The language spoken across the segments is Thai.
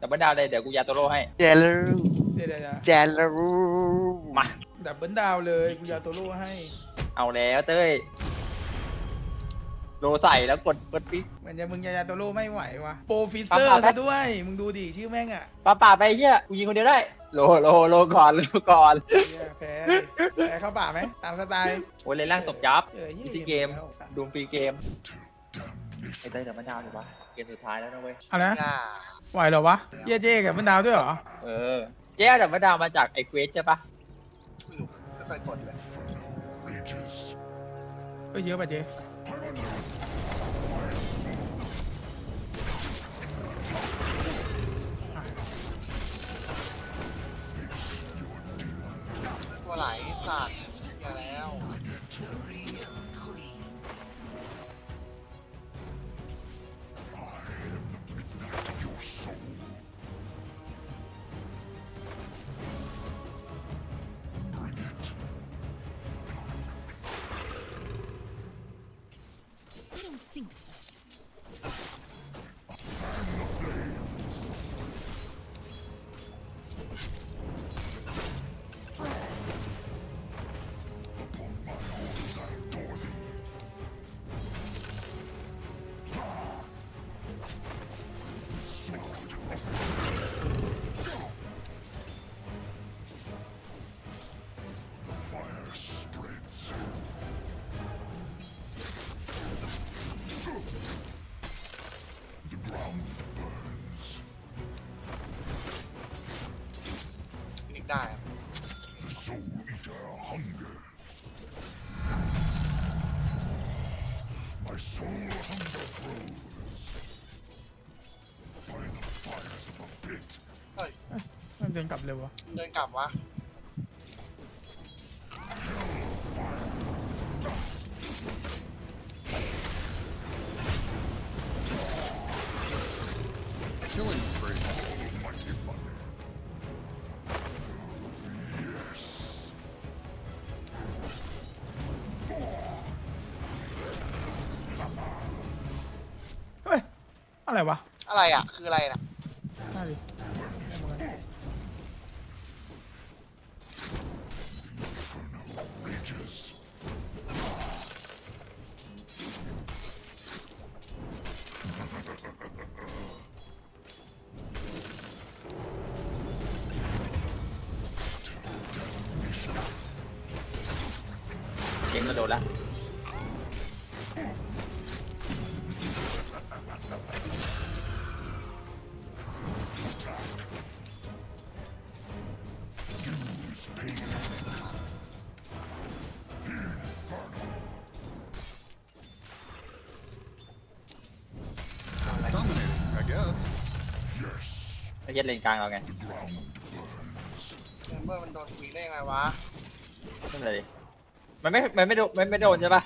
แต่ไม่ดาวเลยเดี๋ยวกูยาโตโร่ให้ เจลูเดี๋ยวเดี๋ยวเดี๋ยวเจลูมา ดับเบิลดาวเลยกูยาตัวโล่ให้เอาแล้วเต้ย โลใส่แล้วกดเปิดปิ๊ก มันจะมึงยาตัวโล่ไม่ไหววะโปรฟิเซอร์ปั๊บๆ ซะด้วย มึงดูดิชื่อแม่งอะป่าป่าไปเฮียกูยิงคนเดียวได้ โลโลโลก่อนโลก่อนเหี้ยแพ้ดิแพ้เข้าป่าไหมตามสไตล์โอ้ยเลยล่างตบยับ เออหี้ยอีซี่เกมดูฟรีเกมไอ้เต้ยแต่ไม่ดาวดีวะเกมสุดท้ายแล้วนะเว้ยเอะไรนะย่าไหวเหรอวะเหี้ยเจ๊กับเบิลดาวด้วยเหรอเออ เจ๊แต่ไม่ดาวมาจากไอ้เควสใช่ปะไม่รู้ไม่เคยกดเลย ก็เยอะป่ะเจ๊ เดินกลับเร็ววะเดินกลับวะเฮ้ย อะไรวะ อะไรอะ คืออะไรน่ะ มมาโดนละ I guess. ไอ้เหี้ย็ดเลนกลางเราไงเมมเบอร์มันโดนคุยได้ยังไงวะ ไม่เป็นไรดิ มันไม่ มันไม่โดนมันไม่โดนใช่ปะ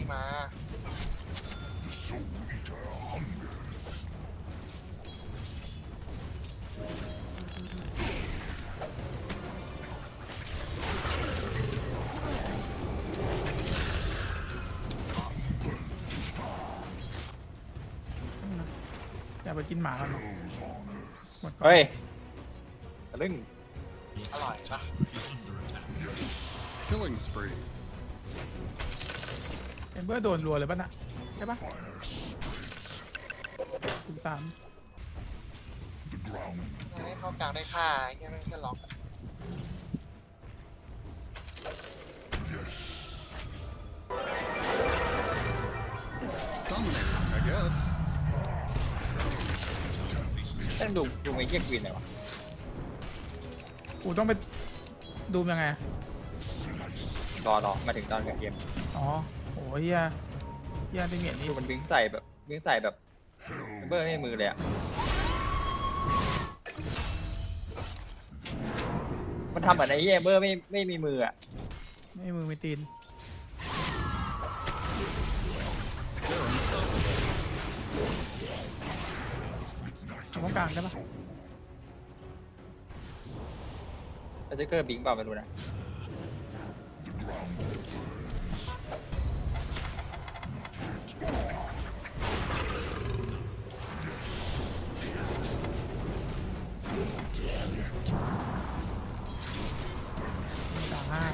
ตตี้มาอย่าไปไปกินหมากันเนาะหมดก่อนเฮ้ยตะลึง เอมเบอร์โดนรัวเลยป่ะน่ะใช่ปะถึงสามให้เข้ากลางได้ค่าไอ้เหี้ยไม่งแค่ล็อกอะ Dominator, I guess. ต้องดูดูไม่เยี่ยกวินเลยวะกูต้องไปดูมยังไงรอรอมาถึงตอนกับเกมอ๋อโอ้ย เฮียเฮียติเมียนี่ดูมันดึงใส่แบบดึงใส่แบบเบอร์ไม่มือเลยอะมันทำเหมือนไอ้เหี้ยเบอร์ไม่ไม่มีมืออะไม่มือไม่ตีนทำกลางได้ปะแล้วจะเกอร์บิงเปล่าไม่รู้นะ กลางห้า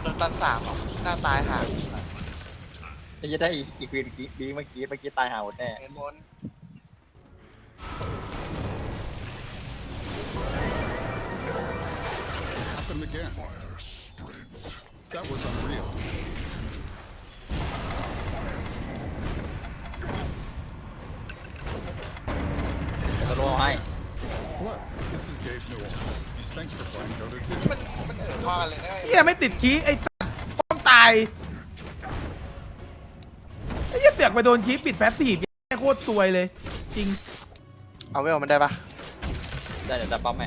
โดนตันสามเหรอหน้าตายห่าจะได้อีกอีกวินบิงเมื่อกี้เมื่อกี้ตายหาหมดแน่เห็นบน Happened again. That was unreal. จะรอให้ Hello, this is Gabe Newell. Thanks for playing Dota 2. มันมันเอิดว่ากันเลยนะเฮียไม่ติดคีไอ้สัตว์ป้อมตายไอ้เฮียเสือกไปโดนคีปิดแฟตตีบแม่งโคตรซวยเลย จริง เอาเวลมันได้ปะได้เดี๋ยวจะปั๊มแม่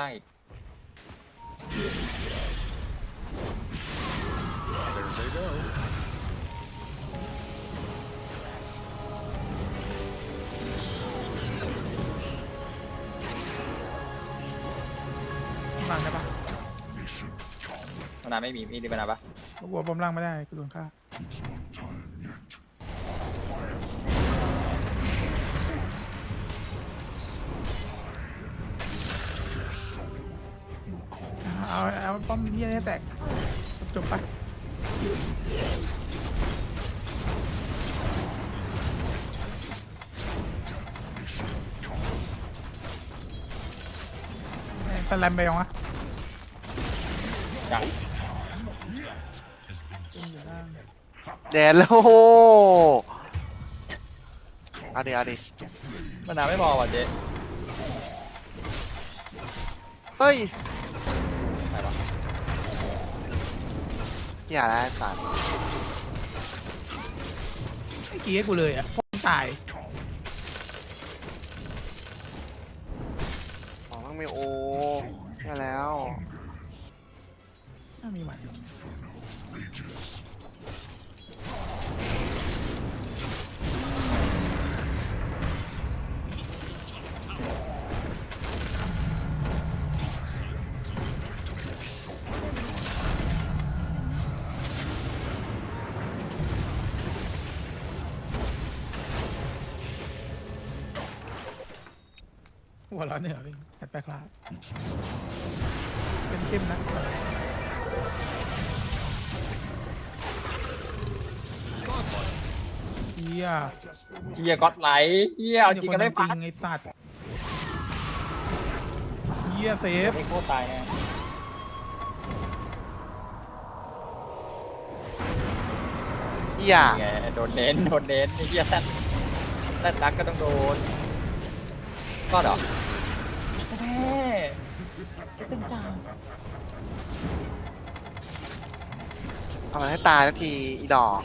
ล่างอีก There they go. ล่างได้ปะมานาวไม่มีมีดีมานาวปะกูกลัวป้อมล่างไม่ได้กูโดนฆ่าเป้อมเฮียให้แตกจบๆไปสแลมไปยังวะยังอยู่ล่างแดนแล้วโอ้โหเอาดิเอาดิมานาวไม่พอว่ะเจ๊เฮ้ย อย่าละไอ้สัตว์ ไม่เกี้ให้กูเลยอะป้อตาย หัวเร้อนเหนือพี่แอดแปลกลาเป็นเข้มนะเฮียเฮียก็อดไหลเฮียเอาจริงกันไม่ปัดจริงไอ้สัตว์เฮียเซฟไอ้โคตรตายแน่อย่าไงโดนเน้นโดนเน้นไอ้เฮียแซดแซดรักก็ต้องโดน ก็เหรอแม่เป็นจ่าเอามันให้ตายสักทีอีดอก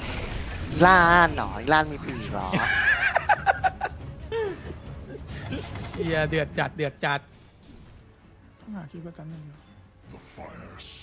อีล่านเหรออีล่านมีปีกเหรอ เฮียเดือดจัดเดือดจัดต้องหาคิดว่ากันหนึ่ง Got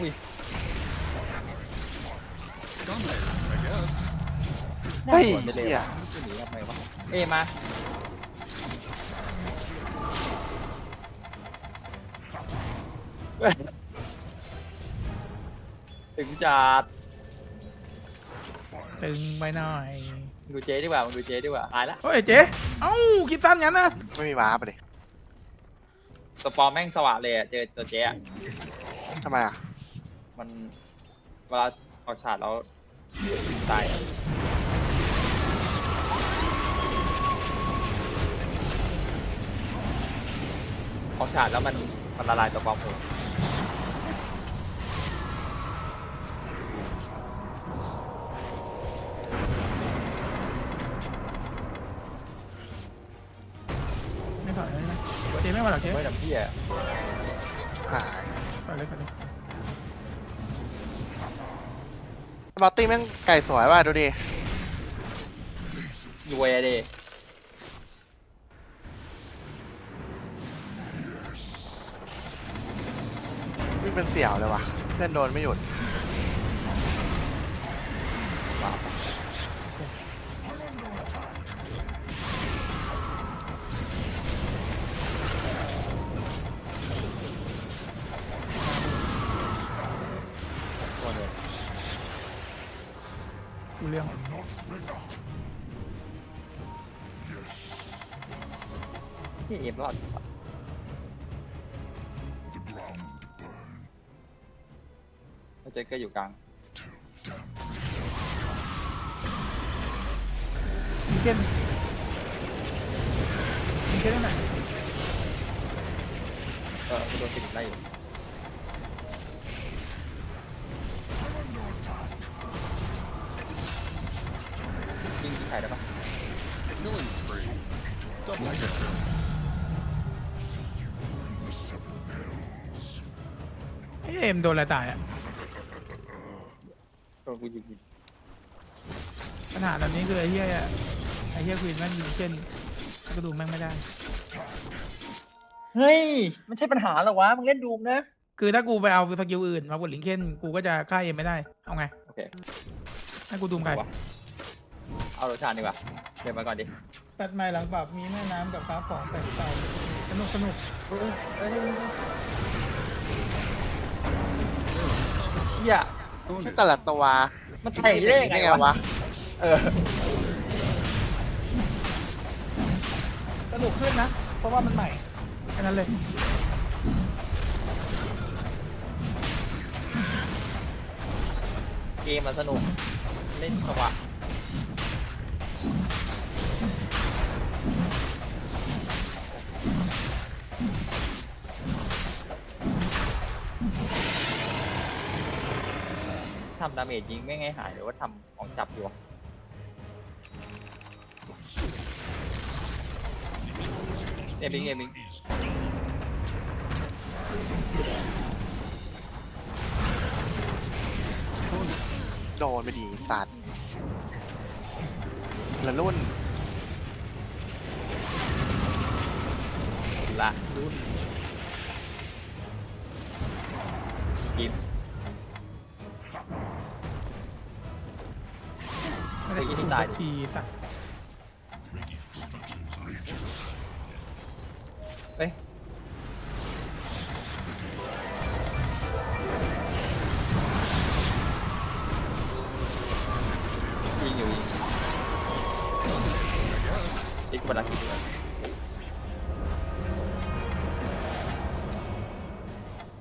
อุ้ย Done there, I guess. เฮ้ยสวนไปเลยเหี้ยวะจะหนีทำไมวะเอมาถึงจัดตึงไปหน่อยมึงดูเจ๊ดีกว่ามึงดูเจ๊ดีกว่าตายละเฮ้ยเจ๊ เอ้าคิดสั้นงั้นนะไม่มีว้าร์ปเลยสปอร์แม่งสว่างเลยอะเจอตัวเจ๊อะทำไมอะ มันเวลาเอาฉาดแล้วตายอะเอาฉาดแล้วมันมันละลายตัวปลอมหมด บอตตี้แม่งไก่สวยว่ะดูดิ รวยอะดิวิ่งเป็นเสี่ยวเลยว่ะ เพื่อนโดนไม่หยุดว้าวตัว รอดปะแล้วเจ๊ก็อยู่กลางมีเก้นมีเก้นได้ไหนเออกูโดนติดได้อยู่ยิงที่ใครได้ปะ Killing spree. Double kill. เอ้ยเอ็มโดนอะไรตายอะโดนกูยิงยิงปัญหาตอนนี้คือไอ้เหี้ยไอ้เหี้ยควีนแม่งยิงเช่นแล้วก็ดูแม่งไม่ได้ เฮ้ยมันใช่ปัญหาเหรอวะมึงเล่นดูมนะ คือถ้ากูไปเอาสกิลอื่นมาบนลิงเคนกูก็จะฆ่าเอ็มไม่ได้ เอาไงโอเค ให้กูดูมใครเอาวะ เอาโรชานดีกว่าเดี๋ยวมาก่อนดิตัดไม้หลังปรับมีแม่น้ำกับฟ้าผ่องแต่เต่าสนุกสนุกเชี่ย Own ที่ it. แต่ละตัวมันไถ่ได้ได้ไงไงวะวะ เออสนุกขึ้นนะ เพราะว่ามันใหม่แค่นั้นเลย เกมมันสนุกเล่นจังหวะ ทำดาเมจยิงไม่ไงหายหรือว่าทำของจับอยู่วะเอมิงเอมิงโดนไปดีสัตว์ละรุ่นละรุ่นกิม ยสูนี่งตายทีสัตว์เอ้ยยิงอยู่ยิงเวลาคิดด้วย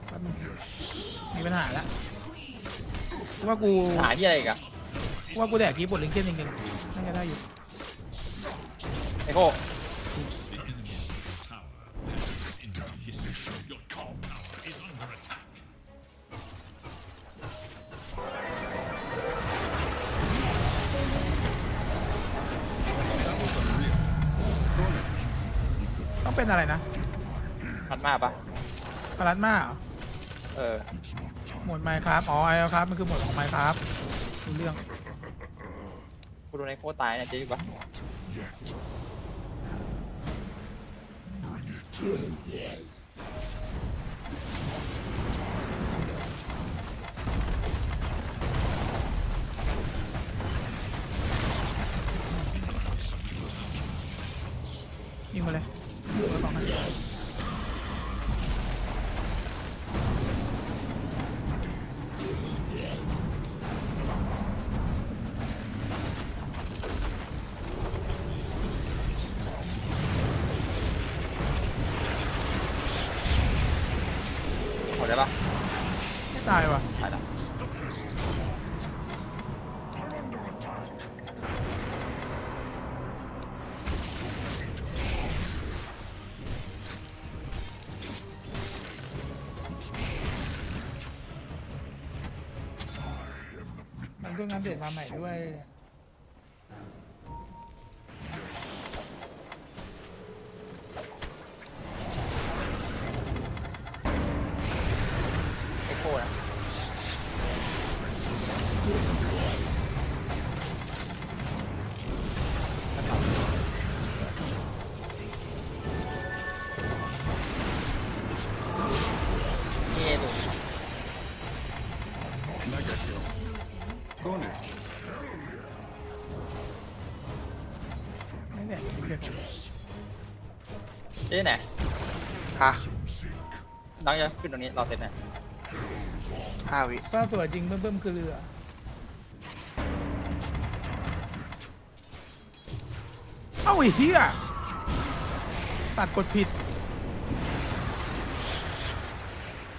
แป๊บนึงมีปัญหาแล้วกูว่ากูหาที่อะไรอีกอะกู ว่ากูแดกกีบทลิงเก้นจริงๆน่าจะได้อยู่ไอโก้ต้องเป็นอะไรนะพันมากปะพารัสมาเหรอเออ หมวดไมค์ครับ อ๋อไอครับ มันคือหมวดของไมค์ครับรู้เรื่องกู โดนไอโก้ตายนี่ยเจ๊อยู่ปะยิงมาเลยเอาไว้ก่อนนะหมด เพื่อนงานเสร็จมาใหม่ด้วย ฮะน้องจะขึ้นตรงนี้รอเสร็จนะห้าวิก็สวยจริงเบิ่มๆคือเรือ เอ้าไอ้เหี้ยตัดกดผิด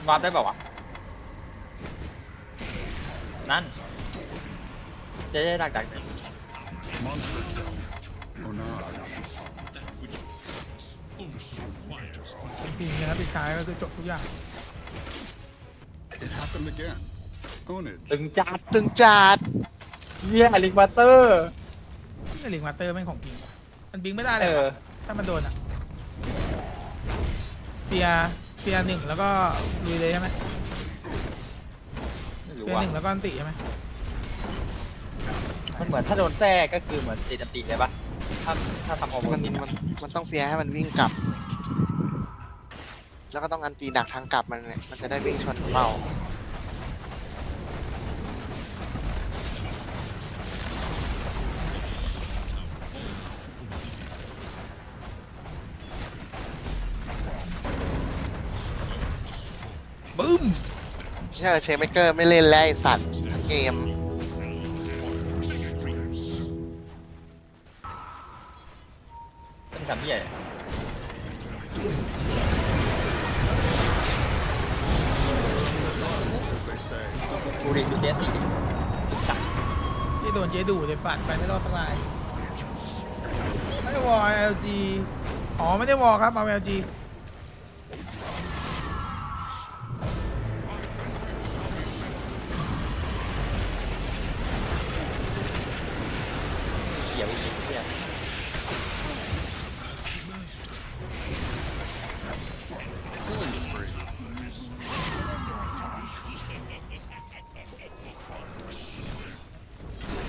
วาร์ปได้เปล่าวะนั่นเจ๊ดักดัก Monster down. Oh no. จริงๆนะครับปิดท้ายก็คือจบทุกอย่าง It happened again. Own it. ตึงจัดตึงจัดเยี่ยลิงบัตเตอร์ นี่ลิงมาเตอร์แม่งของจริงว่ะมันบิงไม่ได้เลเอยอว่ะถ้ามันโดนอะเปียร์เปียร์หนึ่งแล้วก็ลุยเลยใช่ไหมไม่รู้เปียร์ว่าหนึ่งแล้วก็อันติใช่ไหมมันเหมือนถ้าโดนแทรกก็คือเหมือนติดอันติเลยปะถ้าถ้าทำออกมันติดมันมันต้องเฟียร์ให้มันวิ่งกลับ แล้วก็ต้องอันตีดักทางกลับมันเนี่ยมันจะได้วิ่งชนเป้าบึ้มเชื่อเชฟเมเกอร์ไม่เล่นแล้วไอสัตว์ทั้งเกมต้องทำที่ใหญ่ They กูรีดูเจสสี่ที่โดนเจดูเลยฝันไปไม่รอดสักรายไม่ได้วอลเอลจีอ๋อไม่ได้วอลครับเอา LG เ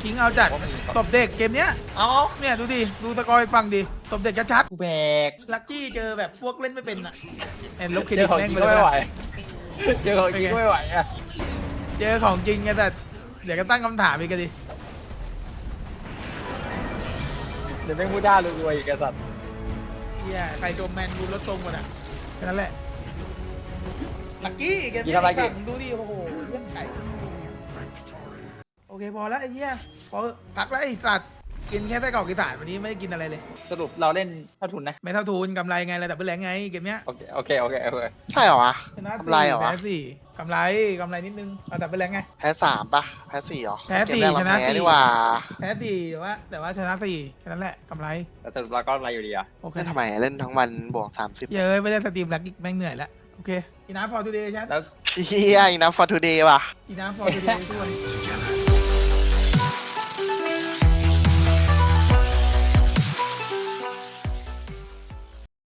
คิงเอาจัดตบเด็กเกมเนี้ยเอ้าเนี่ยดูดิดูตะกอยฟังดิตบเด็กชัดกูแบกๆลักกี้เจอแบบพวกเล่นไม่เป็นอะเห็นลบเครเจดิอตของแม่งจริไปงเลก็ยไม่ไหว นะเจอของจริงก็ไม่ไหวอะเจอของจริงไงแต่เดี๋ยวก็ตั้งคำถามอีกกันดิเดี๋ยวแม่งพูดด้ารวยๆอีกไอ้สัตว์เฮียใครโดมแมนดูรถตรงหมดอะแค่นั้นแหละลักกี้เกมนี้ฝั่งดูดิโอ้โหเรื่องไก่โอ เคพอแล้วไอ้เหี้ยพอพักแล้วไอ้สัตว์กินแค่ไส้กรอกอีสานวันนี้ไม่ได้กินอะไรเลย สรุปเราเล่นเท่าทุนนะ ไม่เท่าทุนกำไรไงระดับเป็นแรงไงเกมเนี้ยโอเค โอเค โอเคโอเค ใช่เหรอวะ ชนะกำไรเหรอวะ แพ้สี่กำไรกำไรนิดนึงระดับเป็นแรงไง แพ้สามปะแพ้สี่เหรอแพ้สี่เกมแรกเราชนะแพ้สี่นี่หว่าแพ้สี่แต่ว่าแต่ว่าชนะสี่แค่นั้นแหละกำไรแต่สรุปเราก็อะไรอยู่ดีอะ โอเคเล่นทำไมเล่นทั้งวันบวกสามสิบเย้ยไม่ได้สตรีมแล้วแม่งเหนื่อยแล้วโอเคอีน้ำฟอร์ทูเดย์ชัดแล้ว เฮียอีนะฟอร์ทูเดย์ว่ะ อีน้ำฟอร์ทูเดย์ทุกคน